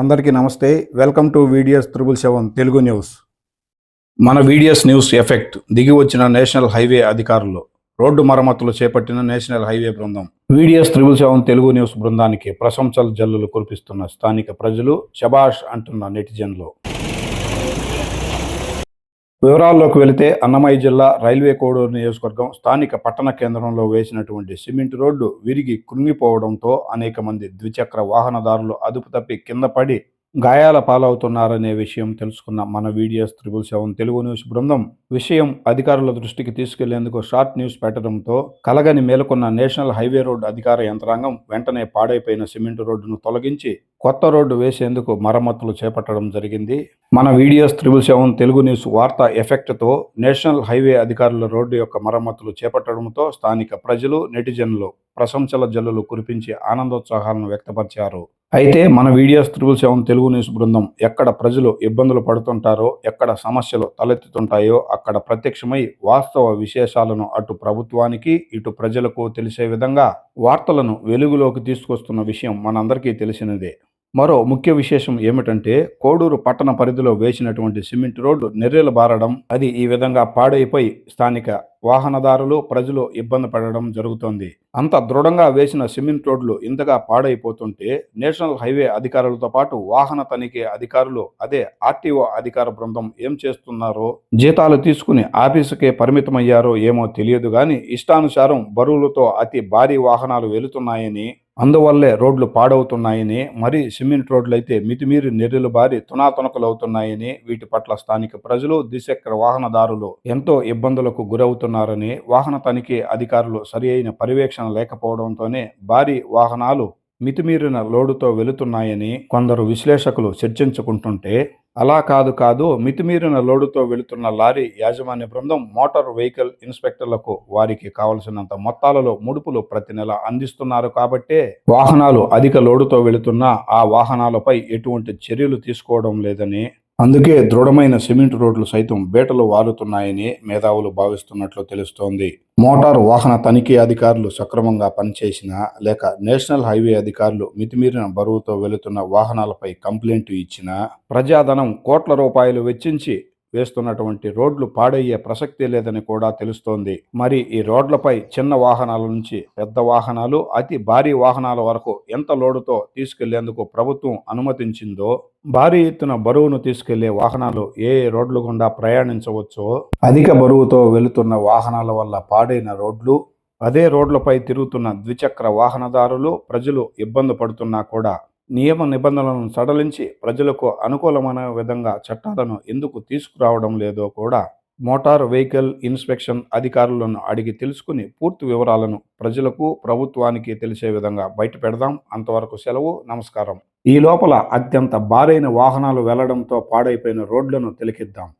అందరికీ నమస్తే. Welcome to videos triple seven Telugu news మన వీడియోస్ న్యూస్ ఎఫెక్ట్ దిగి వచ్చిన నేషనల్ హైవే అధికారులు రోడ్డు మరమ్మతులు చేపట్టిన నేషనల్ హైవే బృందం. Videos triple seven Telugu news బృందానికి ప్రశంసల జల్లులు కురిపిస్తున్న స్థానిక ప్రజలు శబాష్ అంటున్న నెటిజన్లు. వివరాల్లోకి వెళితే అన్నమయ్య జిల్లా రైల్వే కోడూరు నియోజకవర్గం స్థానిక పట్టణ కేంద్రంలో వేసినటువంటి సిమెంట్ రోడ్డు విరిగి కృంగిపోవడంతో అనేక మంది ద్విచక్ర వాహనదారులు అదుపు తప్పి కింద పడి గాయాల పాలవుతున్నారనే విషయం తెలుసుకున్న మన videos triple seven Telugu news బృందం విషయం అధికారుల దృష్టికి తీసుకెళ్ళేందుకు షార్ట్ న్యూస్ పెట్టడంతో కలగని మేలుకున్న నేషనల్ హైవే రోడ్డు అధికార యంత్రాంగం వెంటనే పాడైపోయిన సిమెంట్ రోడ్డును తొలగించి కొత్త రోడ్డు వేసేందుకు మరమ్మతులు చేపట్టడం జరిగింది. మన videos triple seven Telugu news వార్తా ఎఫెక్ట్తో నేషనల్ హైవే అధికారుల రోడ్డు యొక్క మరమ్మతులు చేపట్టడంతో స్థానిక ప్రజలు నెటిజన్లు ప్రశంసల జల్లులు కురిపించి ఆనందోత్సాహాలను వ్యక్తపరిచారు. అయితే మన videos triple seven Telugu news బృందం ఎక్కడ ప్రజలు ఇబ్బందులు పడుతుంటారో ఎక్కడ సమస్యలు తలెత్తుతుంటాయో అక్కడ ప్రత్యక్షమై వాస్తవ విశేషాలను అటు ప్రభుత్వానికి ఇటు ప్రజలకు తెలిసే విధంగా వార్తలను వెలుగులోకి తీసుకొస్తున్న విషయం మనందరికీ తెలిసినదే. మరో ముఖ్య విశేషం ఏమిటంటే కోడూరు పట్టణ పరిధిలో వేసినటువంటి సిమెంట్ రోడ్డు నెర్రెలు బారడం అది ఈ విధంగా పాడైపోయి స్థానిక వాహనదారులు ప్రజలు ఇబ్బంది పడడం జరుగుతోంది. అంత దృఢంగా వేసిన సిమెంట్ రోడ్లు ఇంతగా పాడైపోతుంటే నేషనల్ హైవే అధికారులతో పాటు వాహన తనిఖీ అధికారులు అదే ఆర్టీఓ అధికార బృందం ఏం చేస్తున్నారో జీతాలు తీసుకుని ఆఫీసుకే పరిమితమయ్యారో ఏమో తెలియదు కానీ ఇష్టానుసారం బరువులతో అతి భారీ వాహనాలు వెళుతున్నాయని అందువల్లే రోడ్లు పాడవుతున్నాయని మరి సిమెంట్ రోడ్లు అయితే మితిమీరి నెర్రెలు బారి తునాతునకలవుతున్నాయని వీటి పట్ల స్థానిక ప్రజలు ద్విచక్ర వాహనదారులు ఎంతో ఇబ్బందులకు గురవుతున్నారని వాహన తనిఖీ అధికారులు సరి అయిన పర్యవేక్షణ లేకపోవడంతోనే భారీ వాహనాలు మితిమీరిన లోడుతో వెళుతున్నాయని కొందరు విశ్లేషకులు చర్చించుకుంటుంటే అలా కాదు కాదు మితిమీరిన లోడుతో వెళుతున్న లారీ యాజమాన్య బృందం మోటార్ వెహికల్ ఇన్స్పెక్టర్లకు వారికి కావలసినంత మొత్తాలలో ముడుపులు ప్రతి నెల అందిస్తున్నారు కాబట్టే వాహనాలు అధిక లోడుతో వెళుతున్నా ఆ వాహనాలపై ఎటువంటి చర్యలు తీసుకోవడం లేదని అందుకే దృఢమైన సిమెంట్ రోడ్లు సైతం బేటలు వారుతున్నాయని మేధావులు భావిస్తున్నట్లు తెలుస్తోంది. మోటారు వాహన తనిఖీ అధికారులు సక్రమంగా పనిచేసినా లేక నేషనల్ హైవే అధికారులు మితిమీరిన బరువుతో వెళుతున్న వాహనాలపై కంప్లైంట్ ఇచ్చినా ప్రజాధనం కోట్ల రూపాయలు వెచ్చించి వేస్తున్నటువంటి రోడ్లు పాడయ్యే ప్రసక్తి లేదని కూడా తెలుస్తోంది. మరి ఈ రోడ్లపై చిన్న వాహనాల నుంచి పెద్ద వాహనాలు అతి భారీ వాహనాల వరకు ఎంత లోడుతో తీసుకెళ్ళేందుకు ప్రభుత్వం అనుమతించిందో భారీ ఎత్తున బరువును తీసుకెళ్ళే వాహనాలు ఏ ఏ రోడ్లు గుండా ప్రయాణించవచ్చో అధిక బరువుతో వెళుతున్న వాహనాల వల్ల పాడైన రోడ్లు అదే రోడ్లపై తిరుగుతున్న ద్విచక్ర వాహనదారులు ప్రజలు ఇబ్బంది పడుతున్నా కూడా నియమ నిబంధనలను సడలించి ప్రజలకు అనుకూలమైన విధంగా చట్టాలను ఎందుకు తీసుకురావడం లేదో కూడా మోటార్ వెహికల్ ఇన్స్పెక్షన్ అధికారులను అడిగి తెలుసుకుని పూర్తి వివరాలను ప్రజలకు ప్రభుత్వానికి తెలిసే విధంగా బయట పెడదాం. అంతవరకు సెలవు నమస్కారం. ఈ లోపల అత్యంత భారైన వాహనాలు వెళ్ళడంతో పాడైపోయిన రోడ్లను తిలకిద్దాం.